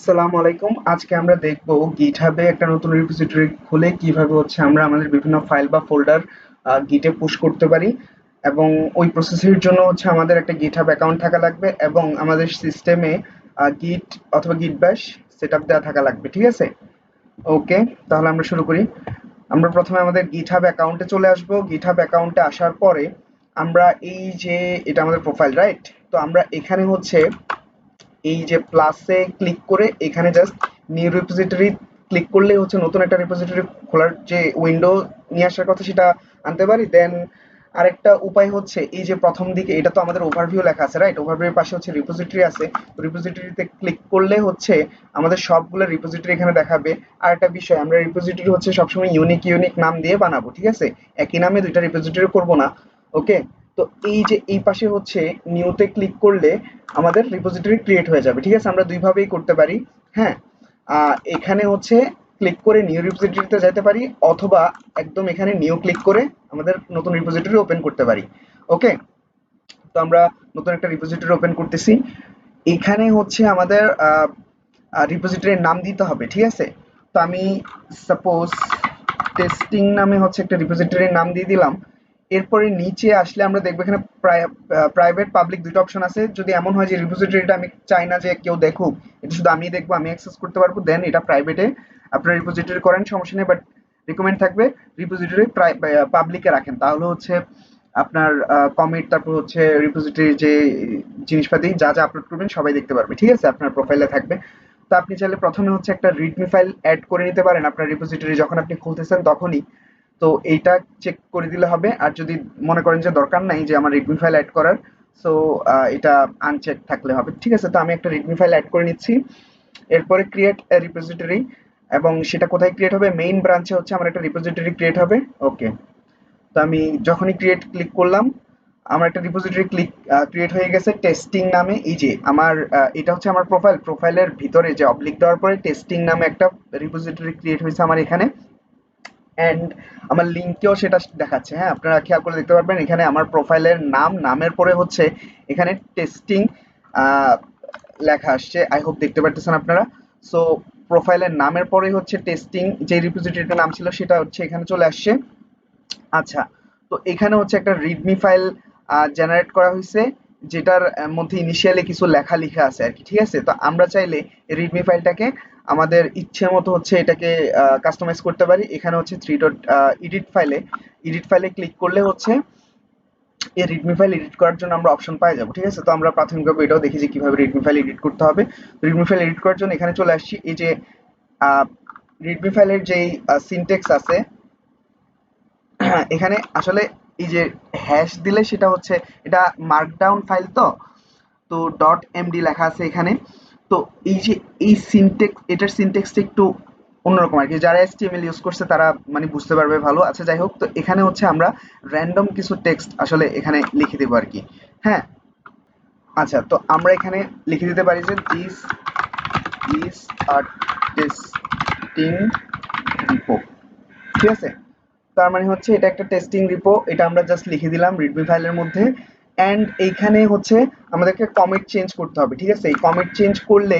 আসসালামু আলাইকুম। আজকে আমরা দেখব গিটহাবে একটা নতুন রিপোজিটরি খুলে কীভাবে হচ্ছে আমরা আমাদের বিভিন্ন ফাইল বা ফোল্ডার গিটে পুশ করতে পারি এবং ওই প্রসেসের জন্য হচ্ছে আমাদের একটা গিটহাব অ্যাকাউন্ট থাকা লাগবে এবং আমাদের সিস্টেমে গিট অথবা গিট ব্যাশ সেটআপ দেওয়া থাকা লাগবে, ঠিক আছে? ওকে তাহলে আমরা শুরু করি। আমরা প্রথমে আমাদের গিটহাব অ্যাকাউন্টে চলে আসব। গিটহাব অ্যাকাউন্টে আসার পরে আমরা এই যে, এটা আমাদের প্রোফাইল রাইট তো আমরা এখানে হচ্ছে এই যে প্লাসে ক্লিক করে এখানে জাস্ট নিউ রিপোজিটরি ক্লিক করলে হচ্ছে নতুন একটা রিপোজিটরি খোলার যে উইন্ডো নিয়ে আসার কথা সেটা আনতে পারি। দেন আরেকটা উপায় হচ্ছে এই যে প্রথম দিকে, এটা তো আমাদের ওভারভিউ লেখা আছে রাইট ওভারভিউ পাশে হচ্ছে রিপোজিটরি আছে। রিপোজিটরিতে ক্লিক করলে হচ্ছে আমাদের সবগুলো রিপোজিটরি এখানে দেখাবে। আর একটা বিষয়, আমরা রিপোজিটরি হচ্ছে সবসময় ইউনিক ইউনিক নাম দিয়ে বানাবো, ঠিক আছে? একই নামে দুইটা রিপোজিটরি করব না ওকে তো এই যে, এই পাশে হচ্ছে নিউতে ক্লিক করলে আমাদের রিপোজিটরি ক্রিয়েট হয়ে যাবে, ঠিক আছে? আমরা দুইভাবেই করতে পারি হ্যাঁ? এখানে হচ্ছে ক্লিক করে নিউ রিপোজিটরিতে যেতে পারি, অথবা একদম এখানে নিউ ক্লিক করে আমাদের নতুন রিপোজিটরি ওপেন করতে পারি ওকে তো আমরা নতুন একটা রিপোজিটরি ওপেন করতেছি। এখানে হচ্ছে আমাদের রিপোজিটরির নাম দিতে হবে, ঠিক আছে? তো আমি সাপোজ টেস্টিং নামে হচ্ছে একটা রিপোজিটরির নাম দিয়ে দিলাম। এরপরে নিচে আসলে আমরা দেখব এখানে প্রাইভেট পাবলিক দুটো অপশন আছে। যদি এমন হয় যে রিপোজিটরিটা আমি চাই না যে কেউ দেখুক, এটা শুধু আমি দেখব, আমি অ্যাক্সেস করতে পারব দেন এটা প্রাইভেটে আপনার রিপোজিটরি করেন, সমস্যা নেই বাট রিকমেন্ড থাকবে রিপোজিটরি পাবলিকে রাখেন। তাহলে হচ্ছে আপনার কমিট তারপর হচ্ছে রিপোজিটরি যে জিনিসপাতি, যা যা আপলোড করবেন, সবাই দেখতে পারবে, ঠিক আছে? আপনার প্রোফাইলে থাকবে। তো আপনি চাইলে প্রথমে হচ্ছে একটা রিডমি ফাইল অ্যাড করে নিতে পারেন। আপনার রিপোজিটরি যখন আপনি খুলতেছেন, তখনই তো এইটা চেক করে দিলে হবে। আর যদি মনে করেন যে দরকার নাই যে আমার রেডমি ফাইল অ্যাড করার সো এটা আনচেক থাকলে হবে। ঠিক আছে, তো আমি একটা রেডমি ফাইল অ্যাড করে নিচ্ছি। এরপরে ক্রিয়েট রিপোজিটরি এবং সেটা কোথায় ক্রিয়েট হবে? মেইন ব্রাঞ্চে হচ্ছে আমার একটা রিপোজিটরি ক্রিয়েট হবে। ওকে তো আমি যখনই ক্রিয়েট ক্লিক করলাম, আমার একটা রিপোজিটরি ক্লিক ক্রিয়েট হয়ে গেছে টেস্টিং নামে। এই যে আমার এটা হচ্ছে আমার প্রোফাইল প্রোফাইলের ভিতরে যে অবলিক দেওয়ার পরে টেস্টিং নামে একটা রিপোজিটরি ক্রিয়েট হয়েছে আমার এখানে। অ্যান্ড আমার লিঙ্কেও সেটা দেখাচ্ছে। হ্যাঁ আপনারা খেয়াল করে দেখতে পারবেন, এখানে আমার প্রোফাইলের নাম, নামের পরে হচ্ছে এখানে টেস্টিং লেখা আসছে। আই হোপ দেখতে পারতেছেন আপনারা। সো প্রোফাইলের নামের পরে হচ্ছে টেস্টিং যে রিপোজিটরিটার নাম ছিল সেটা হচ্ছে এখানে চলে আসছে। আচ্ছা তো এখানে হচ্ছে একটা রিডমি ফাইল জেনারেট করা হয়েছে, যেটার মধ্যে ইনিশিয়ালি কিছু লেখা লেখা আছে আর কি, ঠিক আছে? তো আমরা চাইলে রিডমি ফাইলটাকে আমাদের ইচ্ছে মতো হচ্ছে এটাকে কাস্টমাইজ করতে পারি। এখানে হচ্ছে থ্রি ডট এডিট ফাইলে এডিট ফাইলে ক্লিক করলে হচ্ছে এই রিডমি ফাইল এডিট করার জন্য আমরা অপশন পাই যাব, ঠিক আছে? তো আমরা প্রাথমিকভাবে এটাও দেখি যে কীভাবে রিডমি ফাইল এডিট করতে হবে। রিডমি ফাইল এডিট করার জন্য এখানে চলে আসছি। এই যে রিডমি ফাইলের যেই সিনটেক্স আছে, এখানে আসলে এই যে হ্যাশ দিলে সেটা হচ্ছে, এটা মার্কডাউন ফাইল তো? তো ডট এমডি লেখা আছে এখানে। তো এই যে এই সিনটেক্স এটার সিনটেক্সটা একটু অন্যরকম আর কি। যারা এসটিএমএল ইউজ করছে তারা মানে বুঝতে পারবে ভালো। আচ্ছা যাই হোক, তো এখানে হচ্ছে আমরা র্যান্ডম কিছু টেক্সট আসলে এখানে লিখে দেবো আর কি। হ্যাঁ? আচ্ছা তো আমরা এখানে লিখে দিতে পারি যে this is our testing repo ঠিক আছে? তার মানে হচ্ছে এটা একটা টেস্টিং রিপো এটা আমরা জাস্ট লিখে দিলাম রিডমি ফাইলের মধ্যে। অ্যান্ড এইখানে হচ্ছে আমাদেরকে কমিট চেঞ্জ করতে হবে, ঠিক আছে? এই কমিট চেঞ্জ করলে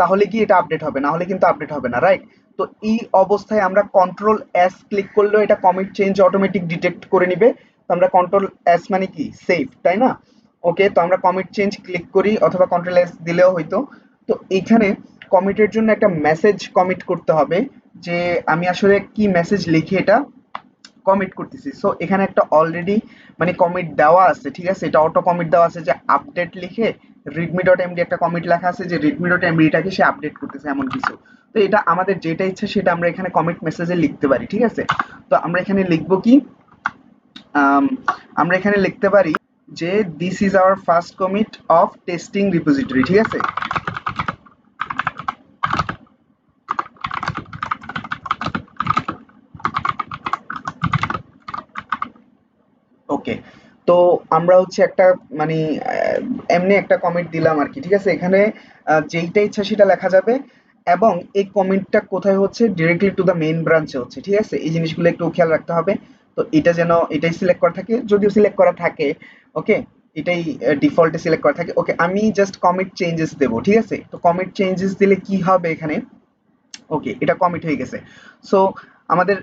তাহলে কি এটা আপডেট হবে? না হলে কিন্তু আপডেট হবে না রাইট তো এই অবস্থায় আমরা কন্ট্রোল এস ক্লিক করলেও এটা কমিট চেঞ্জ অটোমেটিক ডিটেক্ট করে নিবে। তো আমরা কন্ট্রোল এস মানে কি? সেভ তাই না? ওকে তো আমরা কমিট চেঞ্জ ক্লিক করি, অথবা কন্ট্রোল এস দিলেও হয়তো। তো এখানে কমিটের জন্য একটা মেসেজ কমিট করতে হবে, যে আমি আসলে কি মেসেজ লিখে এটা? কমিট করতেছি। সো এখানে একটা অলরেডি মানে কমিট দেওয়া আছে, ঠিক আছে? এটা অটো কমিট দেওয়া আছে যে আপডেট লিখে রিডমি ডট এমডি একটা কমিট লেখা আছে যে রিডমি ডট এমডিটাকে সে আপডেট করতেছে এমন কিছু। তো এটা আমাদের যেটা ইচ্ছা সেটা আমরা এখানে কমিট মেসেজে লিখতে পারি, ঠিক আছে? তো আমরা এখানে লিখব কি? আমরা এখানে লিখতে পারি যে this is our first commit of testing repository ঠিক আছে ওকে তো আমরা হচ্ছে একটা মানে এমনি একটা কমেন্ট দিলাম আর কি ঠিক আছে? এখানে যেইটা ইচ্ছা সেটা লেখা যাবে এবং এই কমেন্টটা কোথায় হচ্ছে? ডিরেক্টলি টু দ্য মেইন ব্রাঞ্চে হচ্ছে, ঠিক আছে? এই জিনিসগুলো একটু খেয়াল রাখতে হবে। তো এটা যেন, এটাই সিলেক্ট করা থাকে, যদিও সিলেক্ট করা থাকে ওকে এটাই ডিফল্টে সিলেক্ট করা থাকে। ওকে আমি জাস্ট কমিট চেঞ্জেস দেবো, ঠিক আছে? তো কমিট চেঞ্জেস দিলে কি হবে এখানে? ওকে এটা কমিট হয়ে গেছে। সো আমাদের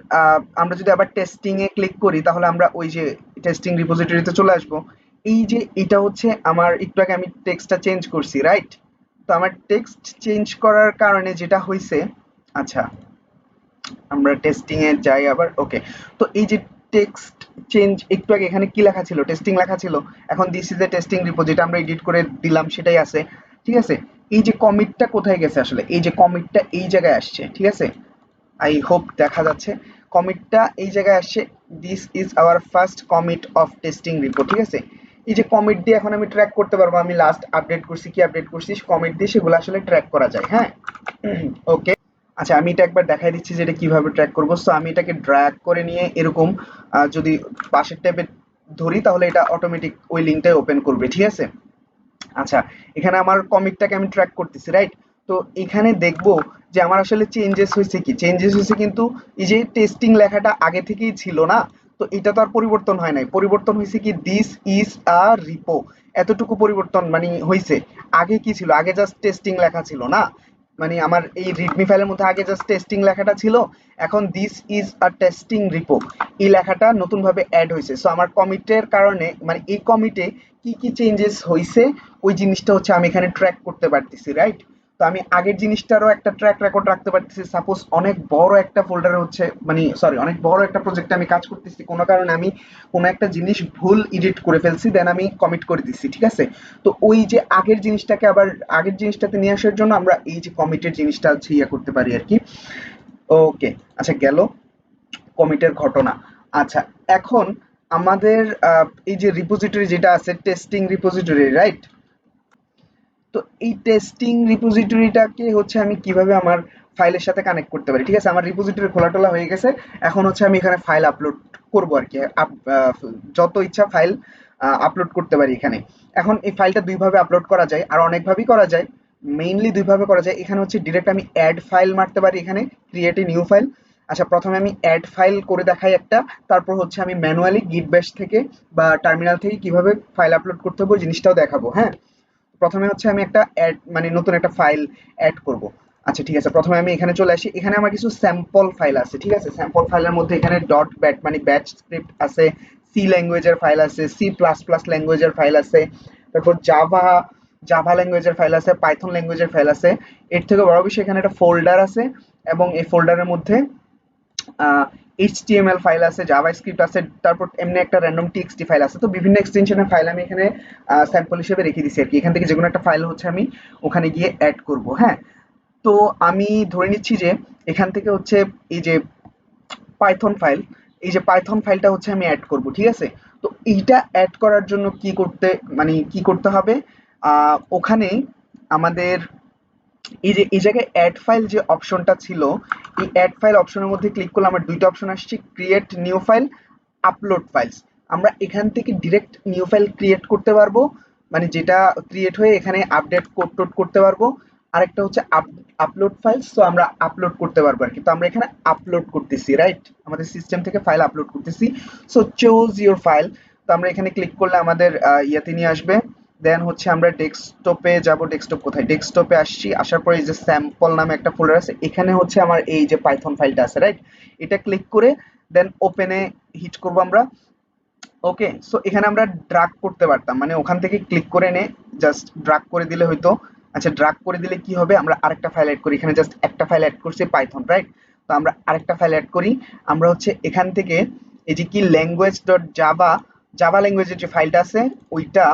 আমরা যদি আবার টেস্টিং এ ক্লিক করি, তাহলে আমরা ওই যে টেস্টিং রিপোজিটরিতে চলে আসব। এই যে এটা হচ্ছে আমার, একটু আগে আমি টেক্সটটা চেঞ্জ করছি রাইট তো আমার টেক্সট চেঞ্জ করার কারণে যেটা হয়েছে আচ্ছা আমরা টেস্টিং এ যাই আবার ওকে তো এই যে টেক্সট চেঞ্জ একটু আগে এখানে কি লেখা ছিল? টেস্টিং লেখা ছিল। এখন this is a testing repository আমরা এডিট করে দিলাম, সেটাই আছে। ঠিক আছে? এই যে কমিটটা কোথায় গেছে আসলে? এই যে কমিটটা এই জায়গায় আসছে, ঠিক আছে? আই হোপ দেখা যাচ্ছে। কমিটটা এই জায়গায় আসছে। This is our first commit of testing report ঠিক আছে? এই যে কমিট দিয়ে এখন আমি ট্র্যাক করতে পারব, আমি লাস্ট আপডেট করছি, কি আপডেট করছি? কমিট দিয়ে সেগুলো আসলে ট্র্যাক করা যায় হ্যাঁ? ওকে আচ্ছা আমি এটা একবার দেখাই দিচ্ছি যে এটা কীভাবে ট্র্যাক করব। সো আমি এটাকে ড্র্যাগ করে নিয়ে এরকম যদি পাশের ট্যাবে ধরি, তাহলে এটা অটোমেটিক ওই লিঙ্কটাই ওপেন করবে, ঠিক আছে? আচ্ছা এখানে আমার কমিকটাকে আমি ট্র্যাক করতেছি রাইট তো এখানে দেখব যে আমার আসলে চেঞ্জেস হয়েছে কি? চেঞ্জেস হয়েছে কিন্তু এই যে টেস্টিং লেখাটা আগে থেকেই ছিল না, তো এটা তো আর পরিবর্তন হয় নাই। পরিবর্তন হয়েছে কি? দিস ইজ আ রিপো এতটুকু পরিবর্তন মানে হয়েছে। আগে কি ছিল? আগে জাস্ট টেস্টিং লেখা ছিল না? মানে আমার এই রিডমি ফাইলের মধ্যে আগে জাস্ট টেস্টিং লেখাটা ছিল, এখন this is a testing repo এই লেখাটা নতুন ভাবে অ্যাড হয়েছে। সো আমার কমিটের কারণে মানে এই কমিটে কি কি চেঞ্জেস হয়েছে, ওই জিনিসটা হচ্ছে আমি এখানে ট্র্যাক করতে পারতেছি রাইট তো আমি আগের জিনিসটারও একটা ট্র্যাক রেকর্ড রাখতে পারতেছি। সাপোজ অনেক বড় একটা ফোল্ডারে হচ্ছে মানে সরি অনেক বড় একটা প্রজেক্টে আমি কাজ করতেছি। কোনো কারণে আমি কোনো একটা জিনিস ভুল এডিট করে ফেলছি দেন আমি কমিট করে দিচ্ছি ঠিক আছে? তো ওই যে আগের জিনিসটাকে আবার, আগের জিনিসটাতে নিয়ে আসার জন্য আমরা এই যে কমিটের জিনিসটা হচ্ছে ইয়ে করতে পারি আর কি। ওকে আচ্ছা গেল। কমিটের ঘটনা। আচ্ছা এখন আমাদের এই যে রিপোজিটরি যেটা আছে টেস্টিং রিপোজিটরি রাইট তো এই টেস্টিং রিপোজিটরিটাকে হচ্ছে আমি কীভাবে আমার ফাইলের সাথে কানেক্ট করতে পারি? ঠিক আছে, আমার রিপোজিটরি খোলা টোলা হয়ে গেছে। এখন হচ্ছে আমি এখানে ফাইল আপলোড করব আর কি। যত ইচ্ছা ফাইল আপলোড করতে পারি এখানে। এখন এই ফাইলটা দুইভাবে আপলোড করা যায়, আর অনেকভাবেই করা যায়। মেইনলি দুইভাবে করা যায়। এখানে হচ্ছে ডিরেক্ট আমি অ্যাড ফাইল মারতে পারি এখানে ক্রিয়েট এ নিউ ফাইল আচ্ছা প্রথমে আমি অ্যাড ফাইল করে দেখাই একটা, তারপর হচ্ছে আমি ম্যানুয়ালি গিট ব্যাশ থেকে বা টার্মিনাল থেকে কীভাবে ফাইল আপলোড করতে হবে জিনিসটাও দেখাবো হ্যাঁ? প্রথমে হচ্ছে আমি একটা অ্যাড মানে নতুন একটা ফাইল অ্যাড করব। আচ্ছা ঠিক আছে, প্রথমে আমি এখানে চলে আসি। এখানে আমার কিছু স্যাম্পল ফাইল আছে, ঠিক আছে? স্যাম্পল ফাইলের মধ্যে এখানে ডট ব্যাট মানে ব্যাচ স্ক্রিপ্ট আছে সি ল্যাঙ্গুয়েজের ফাইল আছে সি প্লাস প্লাস ল্যাঙ্গুয়েজের ফাইল আছে, তারপর জাভা জাভা ল্যাঙ্গুয়েজের ফাইল আছে পাইথন ল্যাঙ্গুয়েজের ফাইল আছে। এর থেকে বড় বিষয় এখানে একটা ফোল্ডার আছে এবং এই ফোল্ডারের মধ্যে এইচটিএমএল ফাইল আছে জাভাস্ক্রিপ্ট আছে, তারপর এমনি একটা র্যান্ডম টিএক্সটি ফাইল আছে। তো বিভিন্ন এক্সটেনশনের ফাইল আমি এখানে স্যাম্পল হিসেবে রেখে দিছি আর কি। এখান থেকে যে কোনো একটা ফাইল হচ্ছে আমি ওখানে গিয়ে অ্যাড করব হ্যাঁ? তো আমি ধরে নিচ্ছি যে এখান থেকে হচ্ছে এই যে পাইথন ফাইল এই যে পাইথন ফাইলটা হচ্ছে আমি অ্যাড করব, ঠিক আছে? তো এইটা অ্যাড করার জন্য কি করতে মানে কি করতে হবে? ওখানে আমাদের এই যে, এই জায়গায় অ্যাড ফাইল যে অপশনটা ছিল, এই অ্যাড ফাইল অপশনের মধ্যে ক্লিক করলে আমার দুইটা অপশন আসছে create new file upload files আমরা এখান থেকে ডিরেক্ট নিউ ফাইল ক্রিয়েট করতে পারব মানে যেটা ক্রিয়েট হয়ে এখানে আপডেট কোড করতে পারব। আরেকটা হচ্ছে আপলোড ফাইলস তো আমরা আপলোড করতে পারব আর কি। তো আমরা এখানে আপলোড করতেছি রাইট আমাদের সিস্টেম থেকে ফাইল আপলোড করতেছি। সো চোজ ইউর ফাইল তো আমরা এখানে ক্লিক করলে আমাদের ইয়াতে নিয়ে আসবে। দেন হচ্ছে আমরা ডেস্কটপে যাব ডেস্কটপ কোথায়? ডেস্কটপে আসছি, আসার পরে এই যে স্যাম্পল নামে একটা ফোল্ডার আছে, এখানে হচ্ছে আমার এই যে পাইথন ফাইলটা আছে রাইট এটা ক্লিক করে দেন ওপেনে হিট করব আমরা। ওকে সো এখানে আমরা ড্রাগ করতে পারতাম মানে ওখান থেকে ক্লিক করে নে জাস্ট ড্রাগ করে দিলে হয়তো আচ্ছা ড্রাগ করে দিলে কি হবে? আমরা আরেকটা ফাইল অ্যাড করি, এখানে জাস্ট একটা ফাইল অ্যাড করছি পাইথন রাইট তো আমরা আরেকটা ফাইল অ্যাড করি, আমরা হচ্ছে এখান থেকে এই যে কি ল্যাঙ্গুয়েজ ডট জাভা জাভা ল্যাঙ্গুয়েজের যে ফাইলটা আছে, ওইটা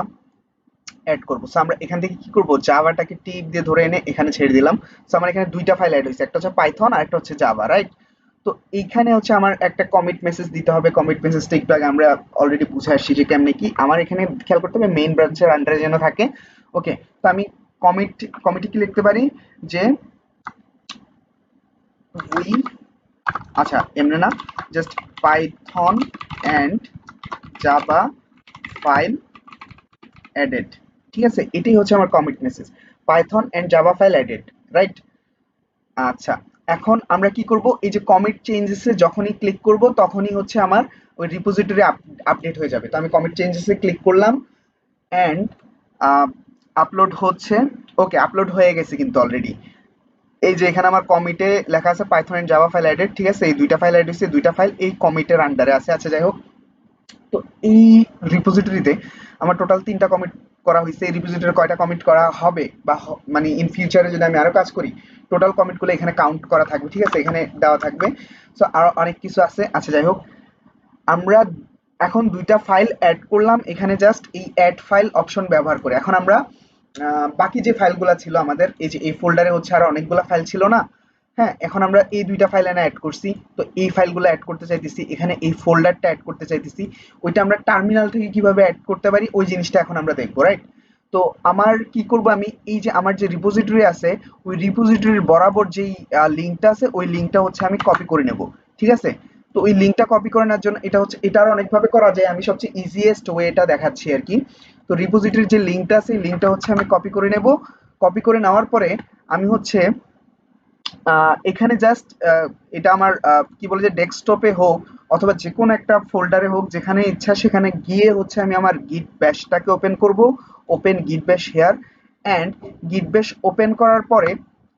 অ্যাড করব। সো আমরা এখান থেকে কি করব? জাভাটাকে টিপ দিয়ে ধরে এনে এখানে ছেড়ে দিলাম। সো আমার এখানে দুইটা ফাইল অ্যাড হয়েছে। একটা হচ্ছে পাইথন আর একটা হচ্ছে জাভা রাইট তো এইখানে হচ্ছে আমার একটা কমিট মেসেজ দিতে হবে। কমিট মেসেজটা একটু আগে আমরা অলরেডি বুঝে আসছি যে কেমনে কি। আমার এখানে খেয়াল করতে হবে মেইন ব্রাঞ্চের আন্ডারে যেন থাকে। ওকে তো আমি কমিট কমিটি কি লিখতে পারি? যে উই আচ্ছা এমনি না। Just Python and Java file added ঠিক আছে? এটাই হচ্ছে আমার commit message Python and Java file added right আচ্ছা এখন আমরা কি করব? এই যে কমিট চেঞ্জেসে যখনই ক্লিক করব, তখনই হচ্ছে আমার ওই রিপোজিটরি আপডেট হয়ে যাবে। তো আমি কমিট চেঞ্জেসে ক্লিক করলাম অ্যান্ড আপলোড হচ্ছে। ওকে আপলোড হয়ে গেছে কিন্তু অলরেডি এই যে এখানে আমার কমিটে লেখা আছে Python and Java file added ঠিক আছে? এই দুইটা ফাইল অ্যাড হয়েছে, দুইটা ফাইল এই কমিটের আন্ডারে আছে। আচ্ছা যাই হোক। তো এই রিপোজিটরিতে আমার টোটাল তিনটা কমিট করা হয়েছে, এই কয়টা কমিট করা হবে বা মানে ইন ফিউচারে যদি আমি আরও কাজ করি টোটাল কমিটগুলো এখানে কাউন্ট করা থাকবে, ঠিক আছে? এখানে দেওয়া থাকবে। সো আরও অনেক কিছু আছে। আচ্ছা যাই হোক। আমরা এখন দুইটা ফাইল অ্যাড করলাম। এখানে জাস্ট এই অ্যাড ফাইল অপশন ব্যবহার করে। এখন আমরা বাকি যে ফাইলগুলো ছিল আমাদের, এই যে এই ফোল্ডারে হচ্ছে আর অনেকগুলো ফাইল ছিল না? হ্যাঁ এখন আমরা এই দুইটা ফাইল এনে অ্যাড করছি। তো এই ফাইলগুলো অ্যাড করতে চাইতেছি, এখানে এই ফোল্ডারটা অ্যাড করতে চাইতেছি। ওইটা আমরা টার্মিনাল থেকে কীভাবে অ্যাড করতে পারি, ওই জিনিসটা এখন আমরা দেখব রাইট তো আমার কি করব আমি, এই যে আমার যে রিপোজিটরি আছে, ওই রিপোজিটরির বরাবর যেই লিঙ্কটা আছে, ওই লিঙ্কটা হচ্ছে আমি কপি করে নেব, ঠিক আছে? তো ওই লিঙ্কটা কপি করে নেওয়ার জন্য এটা হচ্ছে, এটা আরও অনেকভাবে করা যায়, আমি সবচেয়ে ইজিয়েস্ট ওয়েটা দেখাচ্ছি আর কি। তো রিপোজিটরির যে লিঙ্কটা আছে লিঙ্কটা হচ্ছে আমি কপি করে নেব। কপি করে নেওয়ার পরে আমি হচ্ছে এখানে জাস্ট এটা আমার কি বলে যে ডেস্কটপে হোক অথবা যে কোনো একটা ফোল্ডারে হোক, যেখানে ইচ্ছা সেখানে গিয়ে হচ্ছে আমি আমার গিট ব্যাশটাকে ওপেন করব। Open git bash here and git bash open করার পরে,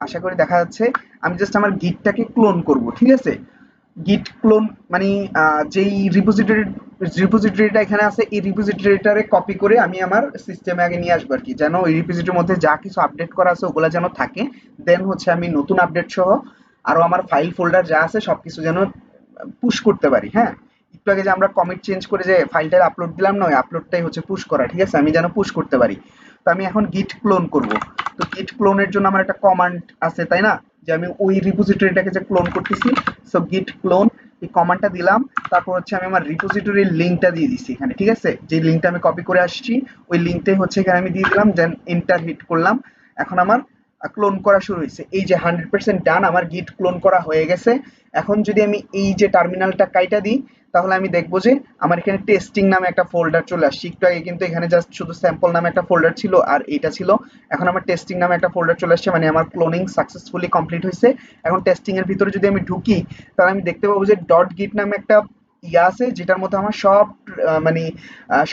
আশা করি দেখা যাচ্ছে, আমি জাস্ট আমার গিটটাকে ক্লোন করব, ঠিক আছে? গিট ক্লোন মানে যেই রিপোজিটরি রিপোজিটরিটা এখানে আছে, এই রিপোজিটরিটারে কপি করে আমি আমার সিস্টেমে আগে নিয়ে আসব আর কি যেন ওই রিপোজিটরির মধ্যে যা কিছু আপডেট করা আছে, ওগুলো যেন থাকে। দেন হচ্ছে আমি নতুন আপডেট সহ আরও আমার ফাইল ফোল্ডার যা আছে, সবকিছু যেন পুশ করতে পারি হ্যাঁ? একটু আগে যে আমরা কমিট চেঞ্জ করে যে ফাইলটা আপলোড দিলাম না, ওই আপলোডটাই হচ্ছে পুশ করা, ঠিক আছে? আমি যেন পুশ করতে পারি। তো আমি এখন গিট ক্লোন করব। তো গিট ক্লোনের জন্য আমার একটা কমান্ড আছে, তাই না? যে আমি ওই রিপোজিটরিটাকে যে ক্লোন করতেছি সো গিট ক্লোন এই কমান্ডটা দিলাম, তারপর হচ্ছে আমি আমার রিপোজিটরির লিঙ্কটা দিয়ে দিচ্ছি এখানে, ঠিক আছে? যে লিঙ্কটা আমি কপি করে আসছি, ওই লিঙ্কটাই হচ্ছে এখানে আমি দিয়ে দিলাম দেন এন্টার হিট করলাম। এখন আমার ক্লোন করা শুরু হয়েছে। এই যে হান্ড্রেড পার্সেন্ট ডান, আমার গিট ক্লোন করা হয়ে গেছে। এখন যদি আমি এই যে টার্মিনালটা কাইটা দিই, তাহলে আমি দেখব যে আমার এখানে টেস্টিং নামে একটা ফোল্ডার চলে আসছে। একটু আগে কিন্তু এখানে জাস্ট শুধু স্যাম্পল নামে একটা ফোল্ডার ছিল আর এটা ছিল। এখন আমার টেস্টিং নামে একটা ফোল্ডার চলে আসছে মানে আমার ক্লোনিং সাকসেসফুলি কমপ্লিট হয়েছে। এখন টেস্টিং এর ভিতরে যদি আমি ঢুকি, তাহলে আমি দেখতে পাবো যে ডট গিট নামে একটা ইয়া আছে যেটার মধ্যে আমার সব মানে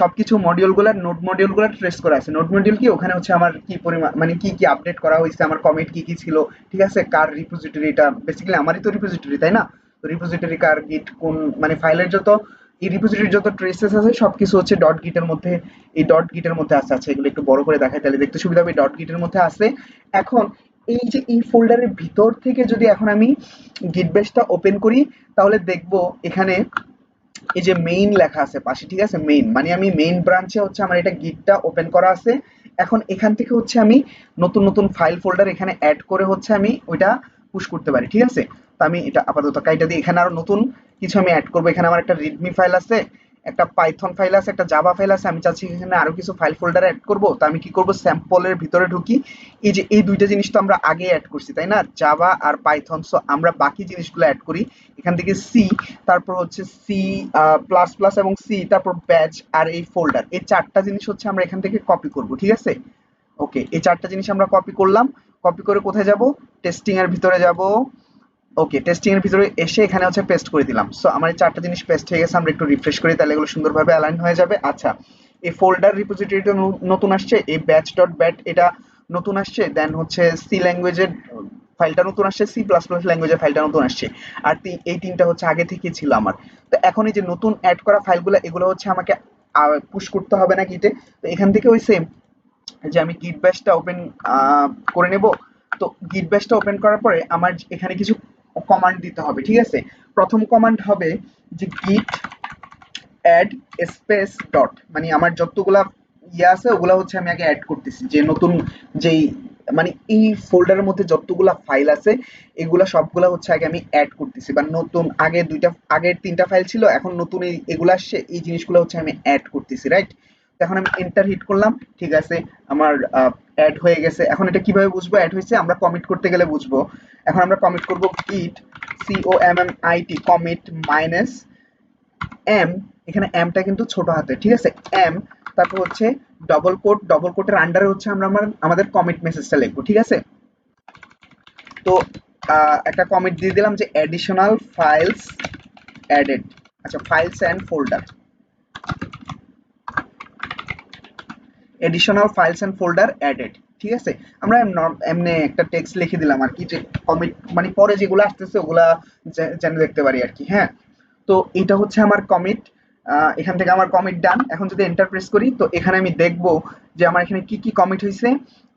সবকিছু মডিউলগুলার নোট মডিউলগুলার ট্রেস করা আছে। নোট মডিউল কি? ওখানে হচ্ছে আমার কি পরিমাণ মানে কি কি আপডেট করা হয়েছে, আমার কমেন্ট কি কি ছিল, ঠিক আছে? কার রিপোজিটরি এটা বেসিক্যালি আমারই তো রিপোজিটরি তাই না? তো রিপোজিটরি কার গিট কোন মানে ফাইলের যত, এই রিপোজিটরির যত ট্রেসেস আছে, সবকিছু হচ্ছে ডট গিটের মধ্যে, এই ডট গিটের মধ্যে আছে আছে। এগুলো একটু বড় করে দেখাই, তাহলে দেখতে সুবিধা হবে ডট গিটের মধ্যে আছে। এখন, এই যে এই ফোল্ডারের ভিতর থেকে যদি এখন আমি গিট বেসটা ওপেন করি, তাহলে দেখব এখানে এই যে মেইন লেখা আছে পাশে, ঠিক আছে? মেইন মানে আমি মেইন ব্রাঞ্চে হচ্ছে আমার এটা গিটটা ওপেন করা আছে। এখন এখান থেকে হচ্ছে আমি নতুন নতুন ফাইল ফোল্ডার এখানে অ্যাড করে হচ্ছে আমি ওইটা পুশ করতে পারি, ঠিক আছে? তো আমি এটা আপাতত কাইটা দিয়ে এখানে আরও নতুন কিছু আমি অ্যাড করব। এখানে আমার একটা রিডমি ফাইল আছে। একটা পাইথন ফাইল আছে, একটা জাভা ফাইল আছে, আমি চাচ্ছি এখানে আরও কিছু ফাইল ফোল্ডার অ্যাড করব। তো আমি কি করব? স্যাম্পলের ভিতরে ঢুকি। এই যে এই দুইটা জিনিস তো আমরা আগে অ্যাড করছি, তাই না? জাভা আর পাইথন সো আমরা বাকি জিনিসগুলো অ্যাড করি। এখান থেকে সি তারপর হচ্ছে সি প্লাস প্লাস এবং সি তারপর ব্যাচ আর এই ফোল্ডার এই চারটা জিনিস হচ্ছে আমরা এখান থেকে কপি করব, ঠিক আছে? ওকে এই চারটা জিনিস আমরা কপি করলাম। কপি করে কোথায় যাব? টেস্টিং এর ভিতরে যাব। ওকে টেস্টিং এর ভিতরে এসে এখানে হচ্ছে পেস্ট করে দিলাম। সো আমার এই চারটা জিনিস পেস্ট হয়ে গেছে, আমরা একটু রিফ্রেশ করি, তাহলে এগুলো সুন্দরভাবে অ্যালাইন হয়ে যাবে। আচ্ছা এই ফোল্ডার রিপোজিটরিটা নতুন আসছে, এই ব্যাচ ডট ব্যাট এটা নতুন আসছে দেন হচ্ছে সি ল্যাঙ্গুয়েজের ফাইলটা নতুন আসছে সি প্লাস প্লাস ল্যাঙ্গুয়েজের ফাইলটা নতুন আসছে। আর এই তিনটা হচ্ছে আগে থেকে ছিল আমার। তো এখন এই যে নতুন অ্যাড করা ফাইলগুলো এগুলো হচ্ছে আমাকে পুশ করতে হবে না গিটে তো এখান থেকে ওই সেম যে আমি গিট ব্যাশটা ওপেন করে নেব। তো গিট ব্যাশটা ওপেন করার পরে আমার এখানে কিছু কমান্ড দিতে হবে, ঠিক আছে? প্রথম কমান্ড হবে যে গিট অ্যাড স্পেস ডট মানে আমার যতগুলা ইয়ে আছে, ওগুলা হচ্ছে আমি আগে অ্যাড করতেছি। যে নতুন যেই মানে এই ফোল্ডারের মধ্যে যতগুলা ফাইল আছে, এগুলা সবগুলা হচ্ছে আগে আমি অ্যাড করতেছি। বা নতুন, আগে দুইটা, আগের তিনটা ফাইল ছিল, এখন নতুন এগুলো আসছে, এই জিনিসগুলো হচ্ছে আমি অ্যাড করতেছি রাইট এখন আমি এন্টার হিট করলাম, ঠিক আছে, আমার অ্যাড হয়ে গেছে। এখন এটা কীভাবে বুঝব? অ্যাড হয়েছে, আমরা কমিট করতে গেলে বুঝব। এখন আমরা কমিট করব c o M m i t commit minus M এখানে এমটা কিন্তু ছোট হাতে, ঠিক আছে? এম তারপর হচ্ছে ডবল কোট ডবল কোটের আন্ডারে হচ্ছে আমরা আমাদের কমিট মেসেজটা লিখব, ঠিক আছে? তো একটা কমিট দিয়ে দিলাম যে অ্যাডিশনাল ফাইলস অ্যাডেড আচ্ছা files and folder additional files and folder added ঠিক আছে? আমরা এমনি একটা টেক্সট লিখে দিলাম আর কি, যে কমিট মানে পরে যেগুলো আসতেছে, ওগুলা যেন দেখতে পারি আর কি হ্যাঁ? তো এটা হচ্ছে আমার কমিট এখান থেকে আমার কমিট ডান এখন যদি এন্টার প্রেস করি, তো এখানে আমি দেখব যে আমার এখানে কি কি কমিট হয়েছে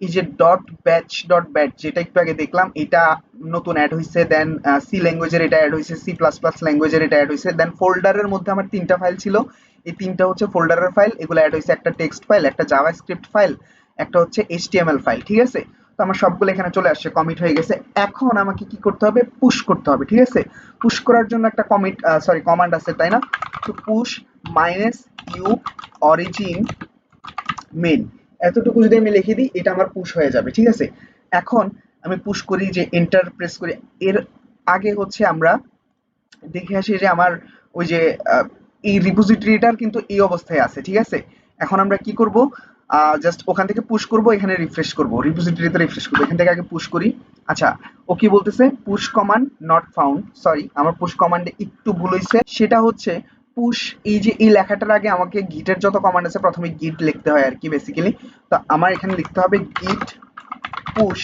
এই যে ডট ব্যাচ ডট ব্যাচ যেটা একটু আগে দেখলাম, এটা নতুন অ্যাড হয়েছে দেন সি ল্যাঙ্গুয়েজের এটা অ্যাড হয়েছে সি প্লাস প্লাস ল্যাঙ্গুয়েজের এটা অ্যাড হয়েছে দেন ফোল্ডারের মধ্যে আমার তিনটা ফাইল ছিল। এই তিনটা হচ্ছে ফোল্ডারের ফাইল এগুলো অ্যাড হয়েছে একটা টেক্সট ফাইল একটা জাভা স্ক্রিপ্ট ফাইল একটা হচ্ছে এইচটিএমএল ফাইল ঠিক আছে? তো আমার সবগুলো এখানে চলে আসছে কমিট হয়ে গেছে। এখন আমাকে কি করতে হবে? পুশ করতে হবে, ঠিক আছে? পুশ করার জন্য একটা কমিট সরি কমান্ড আছে, তাই না? তো push minus U origin main এতটুকু যদি আমি লিখে দিই, এটা আমার পুশ হয়ে যাবে, ঠিক আছে? এখন আমি পুশ করি যে এন্টার প্রেস করি। এর আগে হচ্ছে আমরা দেখে আসি যে আমার ওই যে এই রিপোজিটরিটার কিন্তু এই অবস্থায় আছে, ঠিক আছে? এখন আমরা কি করব? জাস্ট ওখান থেকে পুশ করব, এখানে রিফ্রেশ করব। রিপোজিটরিতে রিফ্রেশ করব। এখান থেকে আগে পুশ করি। আচ্ছা ও কি বলতেছে? Push command not found sorry আমার পুশ কমান্ডে একটু ভুল হয়েছে সেটা হচ্ছে পুশ এই যে এই লেখাটার আগে আমাকে গিটের যত কমান্ড আছে, প্রথমে গিট লিখতে হয় আর কি বেসিক্যালি তো আমার এখানে লিখতে হবে git push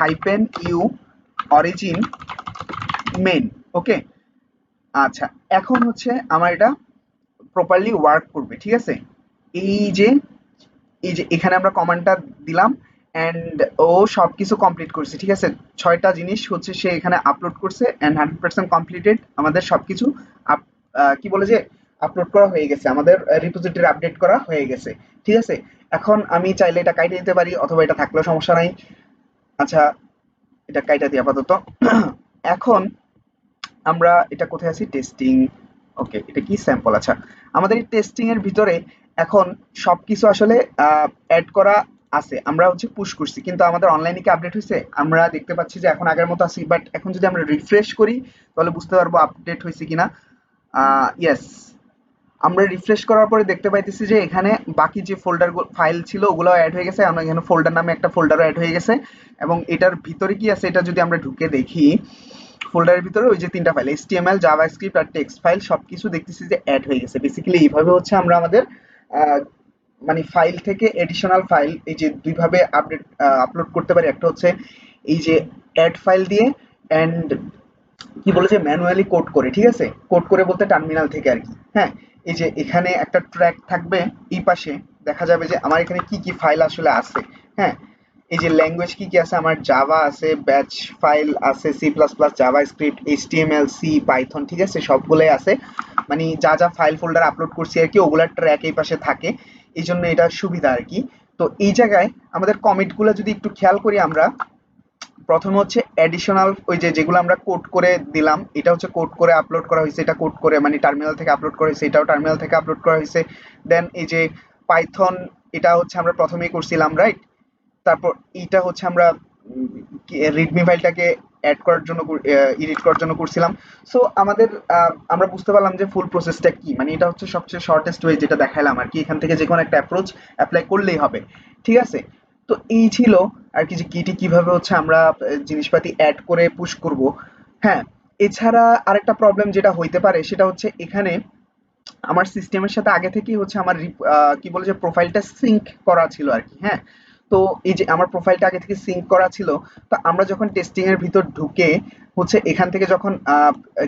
hyphen U origin main okay আচ্ছা এখন হচ্ছে আমার এটা প্রপারলি ওয়ার্ক করবে, ঠিক আছে? এই যে এই যে এখানে আমরা কমান্ডটা দিলাম অ্যান্ড ও সবকিছু কমপ্লিট করছে, ঠিক আছে? ছয়টা জিনিস হচ্ছে সে এখানে আপলোড করছে অ্যান্ড হান্ড্রেড পার্সেন্ট কমপ্লিটেড আমাদের সব কিছু আপ কি বলে যে আপলোড করা হয়ে গেছে, আমাদের রিপোজিটরি আপডেট করা হয়ে গেছে, ঠিক আছে? এখন আমি চাইলে এটা কাইটে দিতে পারি, অথবা এটা থাকলেও সমস্যা নাই। আচ্ছা এটা কাইটা দিই আপাতত। এখন আমরা এটা কোথায় আছি? টেস্টিং ওকে এটা কি স্যাম্পল আচ্ছা আমাদের এই টেস্টিং এর ভিতরে এখন সবকিছু আসলে অ্যাড করা আছে। আমরা হচ্ছে পুশ করছি, কিন্তু আমাদের অনলাইনে কি আপডেট হয়েছে? আমরা দেখতে পাচ্ছি যে এখন আগের মতো আছি বাট এখন যদি আমরা রিফ্রেশ করি, তাহলে বুঝতে পারব আপডেট হয়েছে কিনা। ইয়েস আমরা রিফ্রেশ করার পরে দেখতে পাইতেছি যে এখানে বাকি যে ফোল্ডার ফাইল ছিল ওগুলো অ্যাড হয়ে গেছে। আমরা এখানে ফোল্ডার নামে একটা ফোল্ডারও অ্যাড হয়ে গেছে। এবং এটার ভিতরে কি আছে, এটা যদি আমরা ঢুকে দেখি ফোল্ডারের ভিতরে ওই যে তিনটা ফাইল HTML জাভাস্ক্রিপ্ট আর টেক্সট ফাইল সবকিছু দেখতেছি যে অ্যাড হয়ে গেছে। বেসিক্যালি এইভাবে হচ্ছে আমরা আমাদের মানে ফাইল থেকে এডিশনাল ফাইল এই যে দুইভাবে আপডেট আপলোড করতে পারি। একটা হচ্ছে এই যে অ্যাড ফাইল দিয়ে অ্যান্ড কি বলে যে ম্যানুয়ালি কোড করে, ঠিক আছে? কোড করে বলতে টার্মিনাল থেকে আর কি হ্যাঁ? এই যে এখানে একটা ট্র্যাক থাকবে এই পাশে, দেখা যাবে যে আমার এখানে কি কি ফাইল আসলে আছে হ্যাঁ? এই যে ল্যাঙ্গুয়েজ কি কি আছে? আমার জাভা আছে ব্যাচ ফাইল আছে C plus plus JavaScript HTML C Python ঠিক আছে? সবগুলোই আছে। মানে যা যা ফাইল ফোল্ডার আপলোড করছি আর কি ওগুলার ট্র্যাক এই পাশে থাকে। এই জন্য এটা সুবিধা আর কি। তো এই জায়গায় আমাদের কমিটগুলো যদি একটু খেয়াল করি আমরা, প্রথমে হচ্ছে অ্যাডিশনাল ওই যে যেগুলো আমরা কোড করে দিলাম, এটা হচ্ছে কোড করে আপলোড করা হয়েছে, এটা কোড করে মানে টার্মিনাল থেকে আপলোড করা হয়েছে, এটাও টার্মিনাল থেকে আপলোড করা হয়েছে। দেন এই যে পাইথন এটা হচ্ছে আমরা প্রথমেই করছিলাম রাইট তারপর এইটা হচ্ছে আমরা রিডমি ফাইলটাকে অ্যাড করার জন্য এডিট করার জন্য করছিলাম। সো আমাদের আমরা বুঝতে পারলাম যে ফুল প্রসেসটা কি। মানে এটা হচ্ছে সবচেয়ে শর্টেস্ট ওয়ে যেটা দেখাইলাম আর কি। এখান থেকে যে কোনো একটা অ্যাপ্রোচ অ্যাপ্লাই করলেই হবে। ঠিক আছে? তো এই ছিল আর কি যে কিটি কীভাবে হচ্ছে আমরা জিনিসপাতি অ্যাড করে পুশ করব। হ্যাঁ এছাড়া আরেকটা প্রবলেম যেটা হইতে পারে সেটা হচ্ছে এখানে আমার সিস্টেমের সাথে আগে থেকেই হচ্ছে আমার কি বলে যে প্রোফাইলটা সিঙ্ক করা ছিল আর কি। হ্যাঁ তো এই যে আমার প্রোফাইলটা আগে থেকে সিঙ্ক করা ছিল, তো আমরা যখন টেস্টিং এর ভিতর ঢুকে হচ্ছে এখান থেকে যখন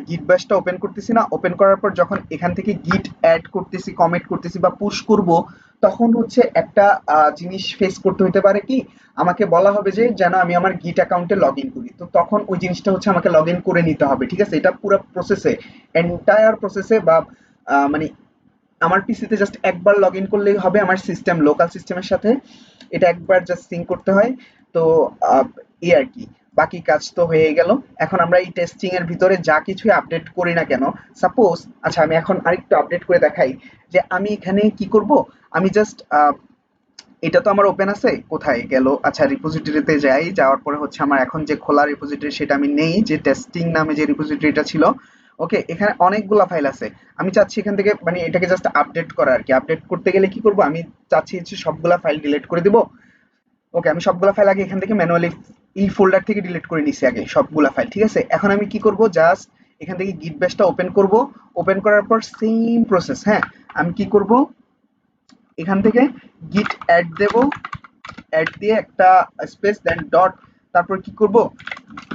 গিট ব্যাশটা ওপেন করতেছি না ওপেন করার পর যখন এখান থেকে গিট অ্যাড করতেছি কমেন্ট করতেছি বা পুশ করব, তখন হচ্ছে একটা জিনিস ফেস করতে হতে পারে কি? আমাকে বলা হবে যে যেন আমি আমার গিট অ্যাকাউন্টে লগ ইন করি। তো তখন ওই জিনিসটা হচ্ছে আমাকে লগ ইন করে নিতে হবে, ঠিক আছে? এটা পুরো প্রসেসে এন্টায়ার প্রসেসে বা মানে আমার পিসিতে জাস্ট একবার লগ ইন করলেই হবে আমার সিস্টেম লোকাল সিস্টেমের সাথে। এটা একবার জাস্ট সিঙ্ক করতে হয়। তো এই আর কি। বাকি কাজ তো হয়ে গেল। এখন আমরা এই টেস্টিং এর ভিতরে যা কিছু আপডেট করি না কেন সাপোজ আচ্ছা আমি এখন আরেকটু আপডেট করে দেখাই যে আমি এখানে কি করব? আমি জাস্ট এটা তো আমার ওপেন আছে, কোথায় গেল? আচ্ছা রিপোজিটরিতে যাই, যাওয়ার পরে হচ্ছে আমার এখন যে খোলা রিপোজিটরি সেটা আমি নেই, যে টেস্টিং নামে যে রিপোজিটরিটা ছিল। ওকে এখানে অনেকগুলা ফাইল আছে। আমি চাচ্ছি এখান থেকে মানে এটাকে জাস্ট আপডেট করা আর কি। আপডেট করতে গেলে কি করব? আমি চাচ্ছি হচ্ছে সবগুলা ফাইল ডিলিট করে দিব। ওকে আমি সবগুলা ফাইল আগে এখান থেকে ম্যানুয়ালি এই ফোল্ডার থেকে ডিলিট করে নিছি আগে, সবগুলা ফাইল ঠিক আছে? এখন আমি কি করব? জাস্ট এখান থেকে গিট ব্যাশটা ওপেন করব। ওপেন করার পর সেম প্রসেস হ্যাঁ? আমি কি করব? এখান থেকে গিট অ্যাড দেব। অ্যাড দিয়ে একটা স্পেস দেন ডট তারপর কি করব?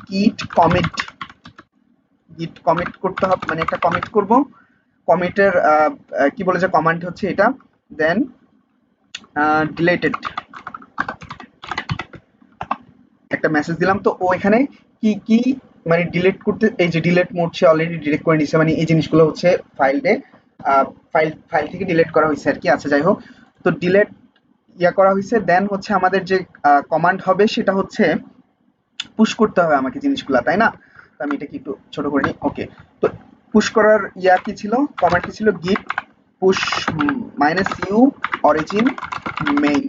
গিট কমিট গিট কমিট করতে হবে মানে একটা কমিট করব। কমিটের কি বলে যে কমান্ড হচ্ছে এটা। দেন ডিলেটেড একটা মেসেজ দিলাম তো, ও এখানে কি কি মানে ডিলিট করতে, এই যে ডিলিট মোড সে অলরেডি ডিলিট করে নিছে মানে এই জিনিসগুলো হচ্ছে ফাইলে ফাইল ফাইল থেকে ডিলিট করা হয়েছে আর কি। আছে যাই হোক। তো ডিলিট ইয়া করা হয়েছে দেন হচ্ছে আমাদের যে কমান্ড হবে, সেটা হচ্ছে পুশ করতে হবে আমাকে জিনিসগুলো, তাই না? আমি এটা কি একটু ছোট করে নিই। ওকে তো পুশ করার ইয়া কি ছিল? কমান্ড কি ছিল? Git push minus u origin main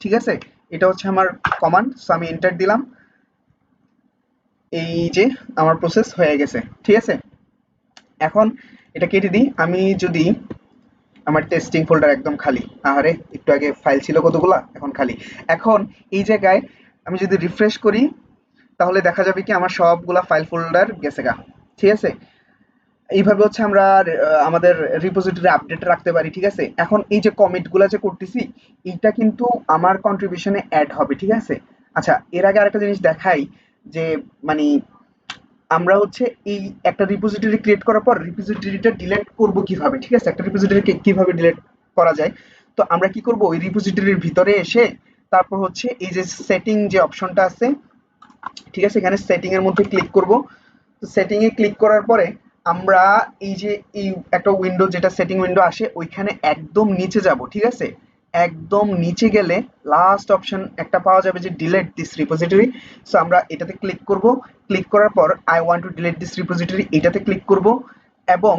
ঠিক আছে? এটা হচ্ছে আমার কমান্ড সো আমি এন্টার দিলাম। এই যে আমার প্রসেস হয়ে গেছে। ঠিক আছে? এখন এটা কেটে দিই। আমি যদি আমার টেস্টিং ফোল্ডার একদম খালি। আহারে, একটু আগে ফাইল ছিল কতগুলা? এখন খালি। এখন এই জায়গায় আমি যদি রিফ্রেশ করি তাহলে দেখা যাবে কি আমার সবগুলা ফাইল ফোল্ডার গেছে গা। ঠিক আছে? এইভাবে হচ্ছে আমরা আমাদের রিপোজিটরি আপডেট রাখতে পারি, ঠিক আছে? এখন এই যে কমেন্টগুলো যে করতেছি, এইটা কিন্তু আমার কন্ট্রিবিউশনে অ্যাড হবে, ঠিক আছে? আচ্ছা এর আগে আরেকটা জিনিস দেখাই যে মানে আমরা হচ্ছে এই একটা রিপোজিটরি ক্রিয়েট করার পর রিপোজিটরিটা ডিলিট করব কীভাবে, ঠিক আছে? একটা রিপোজিটরি কীভাবে ডিলিট করা যায়? তো আমরা কি করব? ওই রিপোজিটরির ভিতরে এসে তারপর হচ্ছে এই যে সেটিং যে অপশনটা আছে ঠিক আছে, এখানে সেটিং এর মধ্যে ক্লিক করব। তো সেটিং এ ক্লিক করার পরে আমরা এই যে এই একটা উইন্ডো যেটা সেটিং উইন্ডো আসে, ওইখানে একদম নিচে যাব, ঠিক আছে? একদম নিচে গেলে লাস্ট অপশন একটা পাওয়া যাবে যে ডিলেট দিস রিপোজিটরি সো আমরা এটাতে ক্লিক করব। ক্লিক করার পর I want to delete this repository এটাতে ক্লিক করব। এবং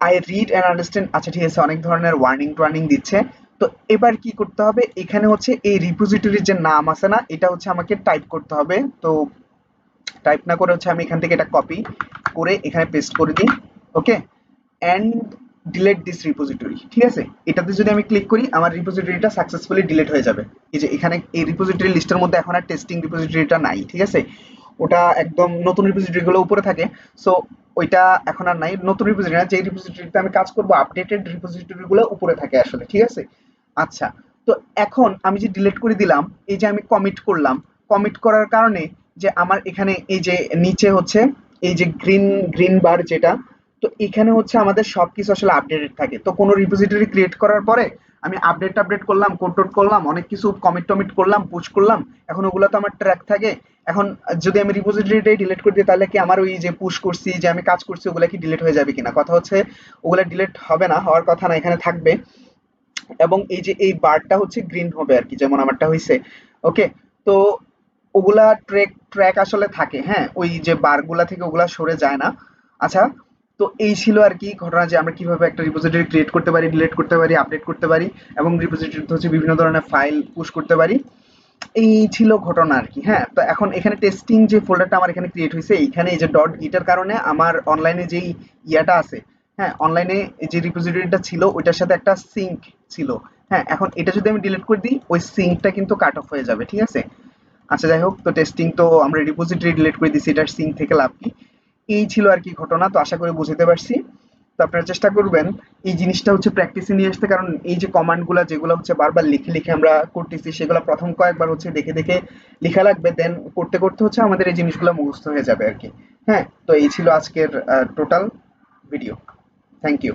আই রিড অ্যান্ড আন্ডারস্ট্যান্ড আচ্ছা ঠিক আছে, অনেক ধরনের ওয়ার্নিং টোয়ার্নিং দিচ্ছে। তো এবার কি করতে হবে? এখানে হচ্ছে এই রিপোজিটরির যে নাম আছে না, এটা হচ্ছে আমাকে টাইপ করতে হবে। তো টাইপ না করে হচ্ছে আমি এখান থেকে এটা কপি করে এখানে পেস্ট করে দিই okay and delete this repository ঠিক আছে? এটাতে যদি আমি ক্লিক করি, আমার রিপোজিটরিটা সাকসেসফুলি ডিলেট হয়ে যাবে। এই যে এখানে এই রিপোজিটরি লিস্টের মধ্যে এখন আর টেস্টিং রিপোজিটরিটা নাই, ঠিক আছে? ওটা একদম নতুন রিপোজিটরিগুলো উপরে থাকে। সো ওইটা এখন আর নাই। নতুন রিপোজিটরি না যে রিপোজিটরিতে আমি কাজ করব আপডেটেড রিপোজিটরিগুলো উপরে থাকে আসলে, ঠিক আছে? আচ্ছা তো এখন আমি যে ডিলিট করে দিলাম, এই যে আমি কমিট করলাম কমিট করার কারণে যে আমার এখানে এই যে নিচে হচ্ছে, এই যে গ্রিন গ্রিন বার যেটা, তো এখানে হচ্ছে আমাদের সবকিছু আসলে আপডেটেড থাকে। তো কোনো রিপোজিটরি ক্রিয়েট করার পরে আমি আপডেট আপডেট করলাম কোড করলাম, অনেক কিছু কমিট টমিট করলাম পুশ করলাম, এখন ওগুলো তো আমার ট্র্যাক থাকে। এখন যদি আমি রিপোজিটরিটাই ডিলিট করে দিই, তাহলে কি আমার ওই যে পুশ করছি, যে আমি কাজ করছি, ওগুলো কি ডিলিট হয়ে যাবে কিনা? কথা হচ্ছে, ওগুলো ডিলিট হবে না, হওয়ার কথা না, এখানে থাকবে। এবং এই যে এই বারটা হচ্ছে গ্রিন হবে আর কি, যেমন আমারটা হয়েছে ওকে তো ওগুলা ট্র্যাক ট্র্যাক আসলে থাকে হ্যাঁ? ওই যে বারগুলা থেকে ওগুলা সরে যায় না। আচ্ছা তো এই ছিল আর কি ঘটনা যে আমরা কীভাবে একটা রিপোজিটরি ক্রিয়েট করতে পারি ডিলিট করতে পারি আপডেট করতে পারি এবং রিপোজিটরিতে হচ্ছে বিভিন্ন ধরনের ফাইল পুশ করতে পারি। এই ছিল ঘটনা আর কি হ্যাঁ? তো এখন এখানে টেস্টিং যে ফোল্ডারটা আমার এখানে ক্রিয়েট হয়েছে এইখানে এই যে ডট গিটার কারণে আমার অনলাইনে যেই ইয়াটা আছে হ্যাঁ অনলাইনে যে রিপোজিটরিটা ছিল, ওইটার সাথে একটা সিঙ্ক ছিল। হ্যাঁ এখন এটা যদি আমি ডিলিট করে দিই, ওই সিঙ্কটা কিন্তু কাট অফ হয়ে যাবে, ঠিক আছে? আচ্ছা যাই হোক, তো টেস্টিং তো আমরা রিপোজিটরি ডিলিট করে দিচ্ছি এটার সিঙ্ক থেকে লাভ কি? এই ছিল আর কি ঘটনা, তো আশা করি বুঝতে পারছি। তো আপনারা চেষ্টা করবেন, এই জিনিসটা হচ্ছে প্র্যাকটিসে নিয়ে আসতে, কারণ এই যে কমান্ডগুলো যেগুলো হচ্ছে বারবার লিখে লিখে আমরা করতেছি, সেগুলো প্রথম কয়েকবার হচ্ছে দেখে দেখে লেখা লাগবে দেন করতে করতে হচ্ছে আমাদের এই জিনিসগুলো মুখস্থ হয়ে যাবে আর কি। হ্যাঁ তো এই ছিল আজকের টোটাল ভিডিও থ্যাংক ইউ